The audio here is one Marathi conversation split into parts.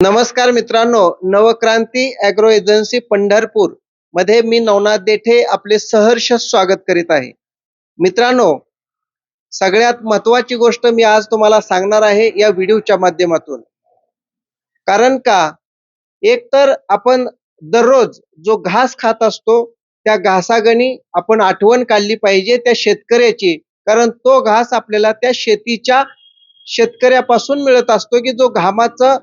नमस्कार मित्रांनो नवक्रांती अॅग्रो एजन्सी पंढरपूरमध्ये मी नवनाथ देठे आपले सहर्ष स्वागत करीत आहे. मित्रांनो सगळ्यात महत्वाची गोष्ट मी आज तुम्हाला सांगणार आहे या व्हिडिओच्या माध्यमातून. कारण का? एक तर आपण दररोज जो घास खात असतो त्या घासागणी आपण आठवण काढली पाहिजे त्या शेतकऱ्याची. कारण तो घास आपल्याला त्या शेतीच्या शेतकऱ्यापासून मिळत असतो की जो घामाचं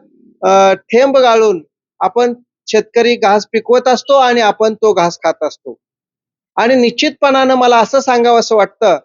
थेंब गाळून आपण शेतकरी घास पिकवत असतो आणि आपण तो घास खात असतो. आणि निश्चितपणानं मला असं सांगावं असं वाटतं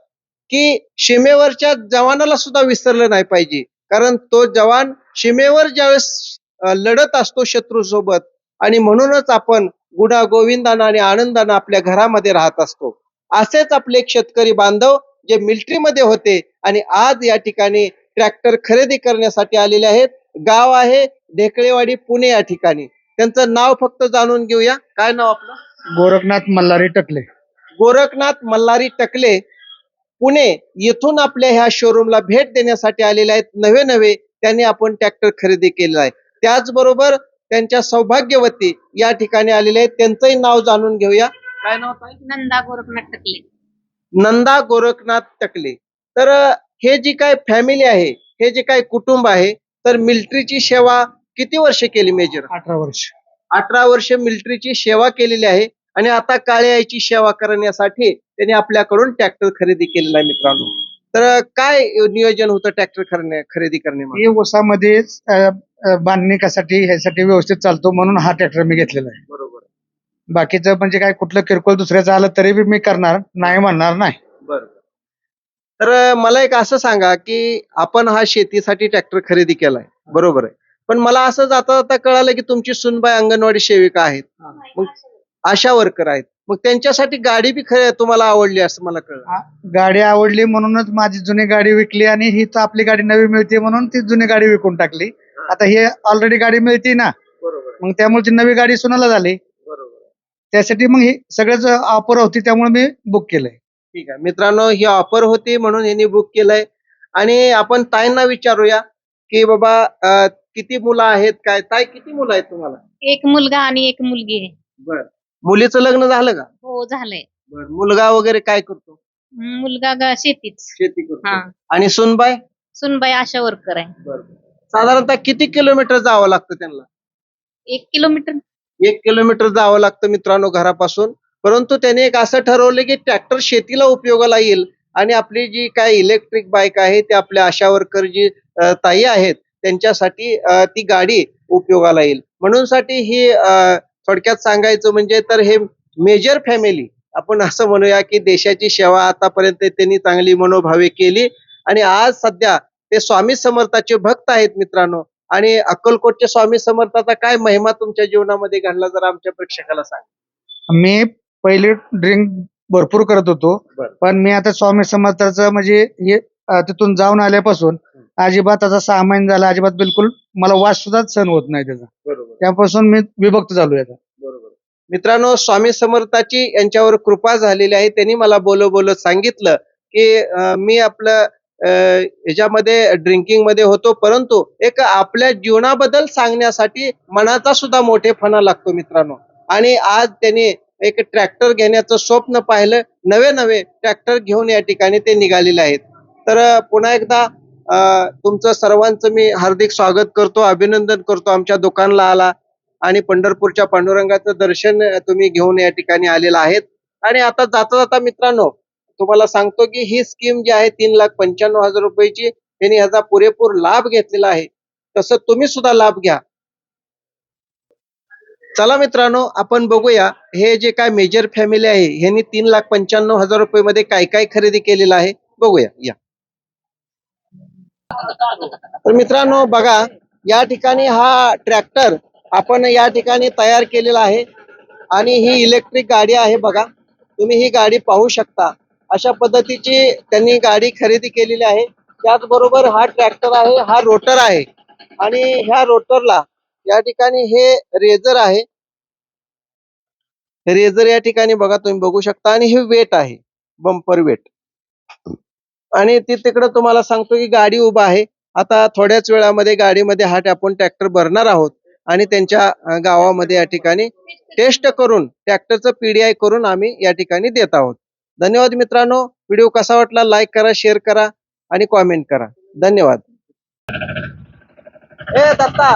की सीमेवरच्या जवानाला सुद्धा विसरलं नाही पाहिजे. कारण तो जवान सीमेवर ज्यावेळेस लढत असतो शत्रू सोबत आणि म्हणूनच आपण गुणा गोविंदानं आणि आनंदानं आपल्या घरामध्ये राहत असतो. असेच आपले शेतकरी बांधव जे मिलिटरीमध्ये होते आणि आज या ठिकाणी ट्रॅक्टर खरेदी करण्यासाठी आलेले आहेत. गाव आहे ढेकळेवाडी पुणे या ठिकाणी. त्यांचं नाव फक्त जाणून घेऊया. काय नाव आपलं? गोरखनाथ मल्हारी टकले. गोरखनाथ मल्हारी टकले पुणे येथून आपल्या ह्या शोरूमला भेट देण्यासाठी आलेले आहेत. नवे नवे त्यांनी आपण ट्रॅक्टर खरेदी केलेला आहे. त्याचबरोबर त्यांच्या सौभाग्यवती या ठिकाणी आलेले आहेत. त्यांचंही नाव जाणून घेऊया. काय नाव ताई? नंदा गोरखनाथ टकले. नंदा गोरखनाथ टकले. तर अं, हे जी काय फॅमिली आहे हे जे काय कुटुंब आहे तर मिलिटरीची सेवा किती वर्ष केली मेजर? अठरा वर्ष. अठरा वर्ष मिलिटरीची सेवा केलेली आहे आणि आता काळ्या आईची सेवा करण्यासाठी त्यांनी आपल्याकडून ट्रॅक्टर खरेदी केलेला आहे मित्रांनो. तर काय नियोजन होतं ट्रॅक्टर खरेदी करणे हे अ, बांधणीसाठी ह्यासाठी व्यवस्थित चालतो म्हणून हा ट्रॅक्टर मी घेतलेला आहे. बरोबर. बाकीचं म्हणजे काय कुठलं किरकोळ दुसऱ्याचं आलं तरी बी मी करणार नाही म्हणणार नाही. बरोबर तर मला एक असं सांगा की आपण हा शेतीसाठी ट्रॅक्टर खरेदी केलाय. बरोबर आहे. पण मला असं जाता जाता कळालं की तुमची सुनबाई अंगणवाडी सेविका आहेत. मग आशा वर्कर आहेत. मग त्यांच्यासाठी गाडी बी खरे तुम्हाला आवडली असं मला कळलं. गाडी आवडली म्हणूनच माझी जुनी गाडी विकली आणि ही आपली गाडी नवी मिळते म्हणून ती जुनी गाडी विकून टाकली. आता ही ऑलरेडी गाडी मिळते ना. बरोबर. मग त्यामुळे ती नवी गाडी सुनाला झाली. बरोबर. त्यासाठी मग ही सगळ्याच ऑफर होती त्यामुळे मी बुक केलंय. ठीक आहे. मित्रांनो ही ऑफर होती म्हणून यांनी बुक केलंय. आणि आपण ताईंना विचारूया की बाबा अं, किती मुलं आहेत काय? ताई किती मुलं आहेत तुम्हाला? एक मुलगा आणि एक मुलगी आहे. बर. मुलीचं लग्न झालं का? हो झालंय. बर. मुलगा वगैरे काय करतो? मुलगा ग शेतीच. शेती करतो. हा. आणि सुनबाई? सुनबाई आशा वर्कर आहे. बर. साधारणतः किती किलोमीटर जावं लागतं त्यांना? एक किलोमीटर? एक किलोमीटर जावं लागतं मित्रांनो घरापासून. परंतु त्याने एक असं ठरवलं की ट्रॅक्टर शेतीला उपयोगाला येईल आणि आपली जी काय इलेक्ट्रिक बाईक आहे ते आपल्या आशा वर्कर जी अं, ताई आहेत त्यांच्यासाठी ती गाडी उपयोगाला येईल. म्हणून साठी ही थोडक्यात सांगायचं म्हणजे तर हे मेजर फॅमिली आपण असं म्हणूया की देशाची सेवा आतापर्यंत त्यांनी चांगली मनोभावे केली. आणि आज सध्या ते स्वामी समर्थाचे भक्त आहेत मित्रांनो. आणि अक्कलकोटच्या स्वामी समर्थाचा काय महिमा तुमच्या जीवनामध्ये घडला जर आमच्या प्रेक्षकाला सांग. मी पहिले ड्रिंक भरपूर करत होतो. पण मी आता स्वामी समर्थाचं म्हणजे हे तिथून जाऊन आल्यापासून अजिबात आता सहा महिने झाला अजिबात बिलकुल मला वास सुद्धा सहन होत नाही त्याचा. बरोबर. त्यापासून मी विभक्त झालोय आता. बरोबर. मित्रांनो स्वामी समर्थाची यांच्यावर कृपा झालेली आहे. त्यांनी मला बोल बोलत सांगितलं की अं, मी आपलं अं, ह्याच्यामध्ये ड्रिंकिंगमध्ये होतो परंतु एक आपल्या जीवनाबद्दल सांगण्यासाठी मनाचा सुद्धा मोठेपणा लागतो मित्रांनो. आणि आज त्यांनी एक ट्रॅक्टर घेण्याचं स्वप्न पाहिलं. नवे नवे ट्रॅक्टर घेऊन या ठिकाणी ते निघालेले आहेत. तर अं, पुन्हा एकदा तुमचं सर्वांचं मी हार्दिक स्वागत करतो अभिनंदन करतो आमच्या दुकानला आला. आणि पंढरपूरच्या पांडुरंगाचं दर्शन तुम्ही घेऊन या ठिकाणी आलेला आहेत. आणि आता जाता जाता मित्रांनो तुम्हाला सांगतो की ही स्कीम जी आहे तीन लाख पंच्याण्णव हजार रुपयाची त्यांनी ह्याचा पुरेपूर लाभ घेतलेला आहे. तसं तुम्ही सुद्धा लाभ घ्या. चला मित्रांनो आपण बघूया हे जे काय मेजर फॅमिली आहे ह्यांनी तीन लाख पंच्याण्णव हजार रुपये मध्ये काय काय खरेदी केलेलं आहे बघूया या. तर मित्रांनो बघा या ठिकाणी हा ट्रॅक्टर आपण या ठिकाणी तयार केलेला आहे. आणि ही इलेक्ट्रिक गाडी आहे बघा. तुम्ही ही गाडी पाहू शकता. अशा पद्धतीची त्यांनी गाडी खरेदी केलेली आहे. त्याचबरोबर हा ट्रॅक्टर आहे हा रोटर आहे. आणि ह्या रोटरला या ठिकाणी हे रेझर आहे. रेझर या ठिकाणी बघा तुम्ही बघू शकता. आणि हे वेट आहे बंपर वेट. आणि ती तिकडे तुम्हाला सांगतो की गाडी उभा आहे. आता थोड्याच वेळामध्ये गाडीमध्ये हा आपण ट्रॅक्टर भरणार आहोत आणि त्यांच्या गावामध्ये या ठिकाणी टेस्ट करून ट्रॅक्टरचं पीडीआय करून आम्ही या ठिकाणी देत आहोत. धन्यवाद मित्रांनो. व्हिडिओ कसा वाटला लाईक करा शेअर करा आणि कॉमेंट करा. धन्यवाद. ए दत्ता!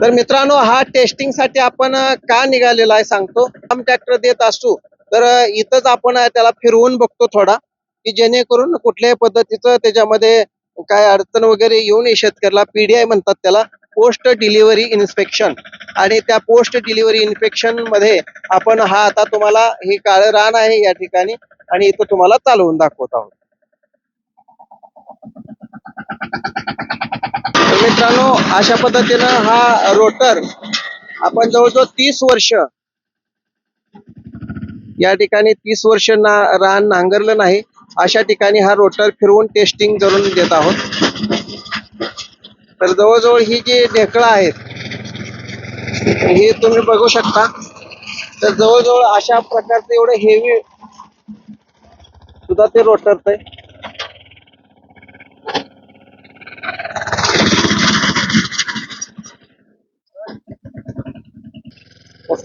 तर मित्रांनो हा टेस्टिंगसाठी आपण का निघालेला आहे सांगतो. हम ट्रॅक्टर देत असू तर इथंच आपण त्याला फिरवून बघतो थोडा की जेणेकरून कुठल्याही पद्धतीचं त्याच्यामध्ये काय अडचण वगैरे येऊ नये. शेतकऱ्याला पीडीआय म्हणतात त्याला पोस्ट डिलिव्हरी इन्स्पेक्शन आणि त्या पोस्ट डिलिव्हरी इन्स्पेक्शनमध्ये आपण हा आता तुम्हाला हे काळं रान आहे या ठिकाणी आणि इथं तुम्हाला चालवून दाखवत आहोत. मित्रांनो अशा पद्धतीनं हा रोटर आपण जवळजवळ तीस वर्ष या ठिकाणी तीस वर्ष ना रान नांगरलं नाही. अशा ठिकाणी हा रोटर फिरवून टेस्टिंग करून देत आहोत. तर जवळजवळ ही जी ढेकळं आहेत हे तुम्ही बघू शकता. तर जवळजवळ अशा प्रकारचं एवढं हेवी सुद्धा ते रोटरच आहे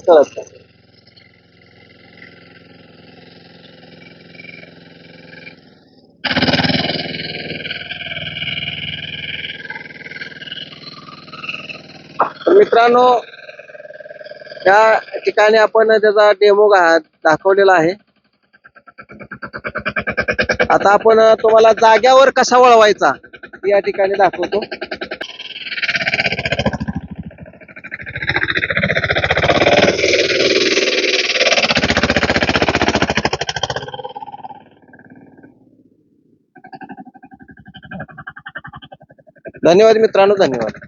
मस्त असतं तर मित्रांनो या ठिकाणी आपण त्याचा डेमो दाखवलेला आहे. आता आपण तुम्हाला जाग्यावर कसा वळवायचा या ठिकाणी दाखवतो. धन्यवाद मित्रांनो धन्यवाद.